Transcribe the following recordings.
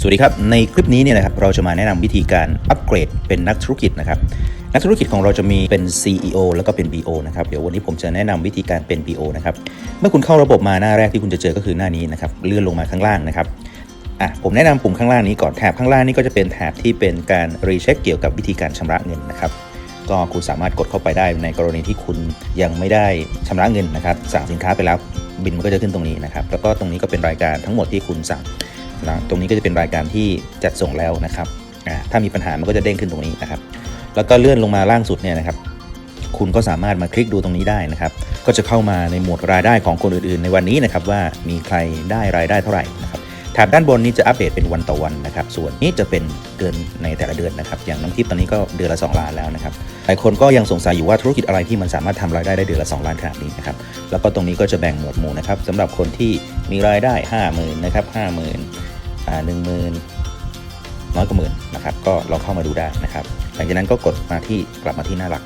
สวัสดีครับ ในคลิปนี้เนี่ยนะครับเราจะมาแนะนำวิธีการอัปเกรดเป็นนักธุรกิจนะครับนักธุรกิจของเราจะมีเป็น CEO แล้วก็เป็น BO นะครับเดี๋ยววันนี้ผมจะแนะนำวิธีการเป็น BO นะครับเมื่อคุณเข้าระบบมาหน้าแรกที่คุณจะเจอก็คือหน้านี้นะครับเลื่อนลงมาข้างล่างนะครับอะผมแนะนำปุ่มข้างล่างนี้ก่อนแถบข้างล่างนี้ก็จะเป็นแถบที่เป็นการรีเช็คเกี่ยวกับวิธีการชำระเงินนะครับก็คุณสามารถกดเข้าไปได้ในกรณีที่คุณยังไม่ได้ชำระเงินนะครับสั่งสินค้าไปแล้วบินมันก็จะขึ้นตรงนี้นะครับแล้วก็ตรงนี้ก็เป็นรายการทั้งหมดที่คุณสั่ง นะตรงนี้ก็จะเป็นรายการที่จัดส่งแล้วนะครับถ้ามีปัญหามันก็จะเด้งขึ้นตรงนี้นะครับ แล้วก็เลื่อนลงมาล่างสุดเนี่ยนะครับ คุณก็สามารถมาคลิกดูตรงนี้ได้นะครับ ก็จะเข้ามาในหมวดรายได้ของคนอื่นๆ ในวันนี้นะครับว่ามีใครได้รายได้เท่าไหร่นะครับแถบด้านบนนี้จะอัปเดตเป็นวันต่อวันนะครับ ส่วนนี้จะเป็นเดือนในแต่ละเดือนนะครับ อย่างน้องทิพย์ตอนนี้ก็เดือนละ 2 ล้านแล้วนะครับ หลายคนก็ยังสงสัยอยู่ว่าธุรกิจอะไรที่มันสามารถทำรายได้ได้เดือนละ 2 ล้านขนาดนี้นะครับ แล้วก็ตรงนี้ก็จะแบ่งหมวดหมู่นะครับสำหรับคนที่มีรายได้ 50,000นะครับ50,000อ่น หนึ่งหมื่นน้อยกว่าหมื่นนะครับ ก็ลองเข้ามาดูได้นะครับ หลังจากนั้นก็กดมาที่กลับมาที่หน้าหลัก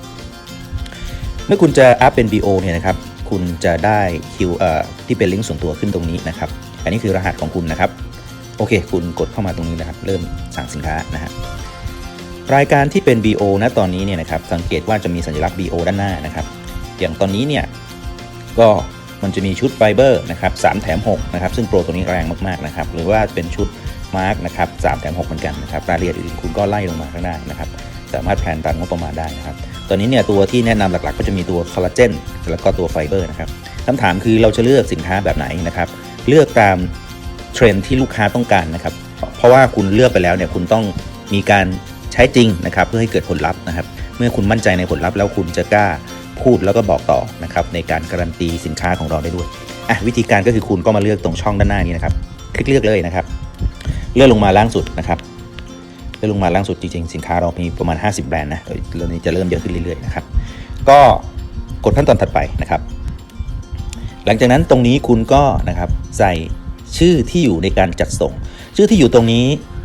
เมื่อคุณจะอัพเป็น BO เนี่ยนะครับ คุณจะได้คิวเอ่อที่เป็นลิงก์ส่วนตัวขึ้นตรงนี้นะครับ อันนี้คือรหัสของคุณนะครับ โอเค คุณกดเข้ามาตรงนี้นะครับ เริ่มสั่งสินค้านะฮะรายการที่เป็น BO นะตอนนี้เนี่ยนะครับ สังเกตว่าจะมีสัญลักษณ์ BO ด้านหน้านะครับ อย่างตอนนี้เนี่ยก็มันจะมีชุดไฟเบอร์นะครับ3แถม6นะครับ ซึ่งโปรตัวนี้แรงมากๆนะครับ หรือว่าเป็นชุด มาร์กนะครับ3แถม6เหมือนกันนะครับรายละเอียดอื่นคุณก็ไล่ลงมาข้างหน้านะครับสามารถแพลนตามงบประมาณได้นะครับตอนนี้เนี่ยตัวที่แนะนำหลักๆ ก็จะมีตัวคอลลาเจนแล้วก็ตัวไฟเบอร์นะครับคำถามคือเราจะเลือกสินค้าแบบไหนนะครับเลือกตามเทรนด์ที่ลูกค้าต้องการนะครับเพราะว่าคุณเลือกไปแล้วเนี่ยคุณต้องมีการใช้จริงนะครับเพื่อให้เกิดผลลัพธ์นะครับ เมื่อคุณมั่นใจในผลลัพธ์แล้วคุณจะกล้าพูดแล้วก็บอกต่อนะครับในการการันตีสินค้าของเราได้ด้วยอะวิธีการก็คือคุณก็มาเลือกตรงช่องด้านหน้านี้นะครับ คลิกเลือกเลยนะครับ เลื่อนลงมาล่างสุดนะครับเลื่อนลงมาล่างสุดจริงๆสินค้าเรามีประมาณ 50 แบรนด์นะเดี๋ยเรื่องนี้จะเริ่มเยอะขึ้นเรื่อยๆนะครับก็กดขั้นตอนถัดไปนะครับ หลังจากนั้นตรงนี้คุณก็นะครับใส่ชื่อที่อยู่ในการจัดส่ง ชื่อที่อยู่ตรงนี้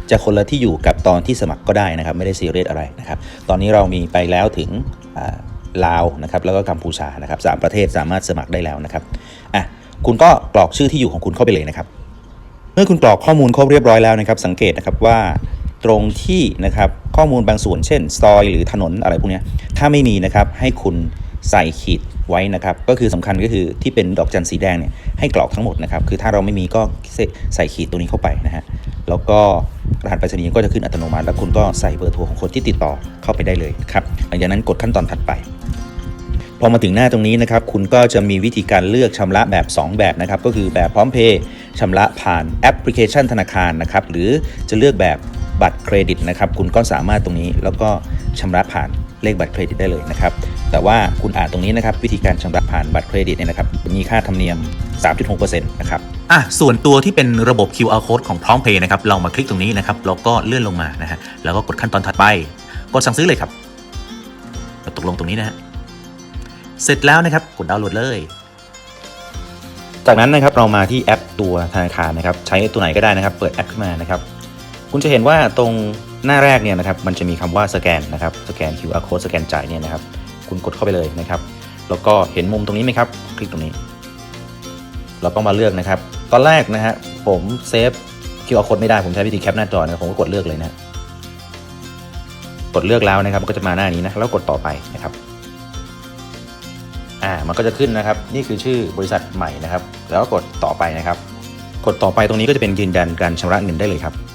จะคนละที่อยู่กับตอนที่สมัครก็ได้นะครับ ไม่ได้ซีเรียสอะไรนะครับ ตอนนี้เรามีไปแล้วถึงลาวนะครับแล้วก็กัมพูชานะครับสามประเทศสามารถสมัครได้แล้วนะครับอะคุณก็กรอกชื่อที่อยู่ของคุณเข้าไปเลยนะครับ มื่อคุณกรอกข้อมูลครบเรียบร้อยแล้วนะครับ สังเกตนะครับว่าตรงที่นะครับข้อมูลบางส่วนเช่นซอยหรือถนนอะไรพวกนี้ถ้าไม่มีนะครับให้คุณใส่ขีดไว้นะครับ ก็คือสำคัญก็คือที่เป็นดอกจันสีแดงเนี่ยให้กรอกทั้งหมดนะครับ คือถ้าเราไม่มีก็ใส่ขีดตัวนี้เข้าไปนะฮะแล้วก็รหัสไปรษณีย์ก็จะขึ้นอัตโนมัติ แล้วคุณก็ใส่เบอร์โทรของคนที่ติดต่อเข้าไปได้เลยครับหลังจากนั้นกดขั้นตอนถัดไปพอมาถึงหน้าตรงนี้นะครับ คุณก็จะมีวิธีการเลือกชำระแบบ 2 แบบนะครับ ก็คือแบบพร้อมเพย์ ชำระผ่านแอปพลิเคชันธนาคารนะครับ หรือจะเลือกแบบบัตรเครดิตนะครับ คุณก็สามารถตรงนี้แล้วก็ชำระผ่านเลขบัตรเครดิตได้เลยนะครับ แต่ว่าคุณอ่านตรงนี้นะครับ วิธีการชำระผ่านบัตรเครดิตเนี่ยนะครับ มีค่าธรรมเนียม 3.6%นะครับ อะ ส่วนตัวที่เป็นระบบ QR code ของพร้อมเพย์นะครับ เรามาคลิกตรงนี้นะครับ แล้วก็เลื่อนลงมานะฮะ แล้วก็กดขั้นตอนถัดไป กดสั่งซื้อเลยครับ ตกลงตรงนี้นะฮะ เสร็จแล้วนะครับ กดดาวน์โหลดเลย จากนั้นนะครับเรามาที่แอปตัวธนาคารนะครับใช้ตัวไหนก็ได้นะครับ เปิดแอปขึ้นมานะครับ คุณจะเห็นว่าตรงหน้าแรกเนี่ยนะครับมันจะมีคำว่าสแกนนะครับสแกน QR code สแกนจ่ายเนี่ยนะครับคุณกดเข้าไปเลยนะครับ แล้วก็เห็นมุมตรงนี้ไหมครับคลิกตรงนี้ เราก็มาเลือกนะครับ ตอนแรกนะฮะผมเซฟ QR code ไม่ได้ผมใช้วิธีแคปหน้าจอนะผมก็กดเลือกเลยนะกดเลือกแล้วนะครับก็จะมาหน้านี้นะแล้วกดต่อไปนะครับ อ่ามันก็จะขึ้นนะครับ นี่คือชื่อบริษัทใหม่นะครับ แล้วก็กดต่อไปนะครับ กดต่อไปตรงนี้ก็จะเป็นยืนยันการชำระเงินได้เลยครับ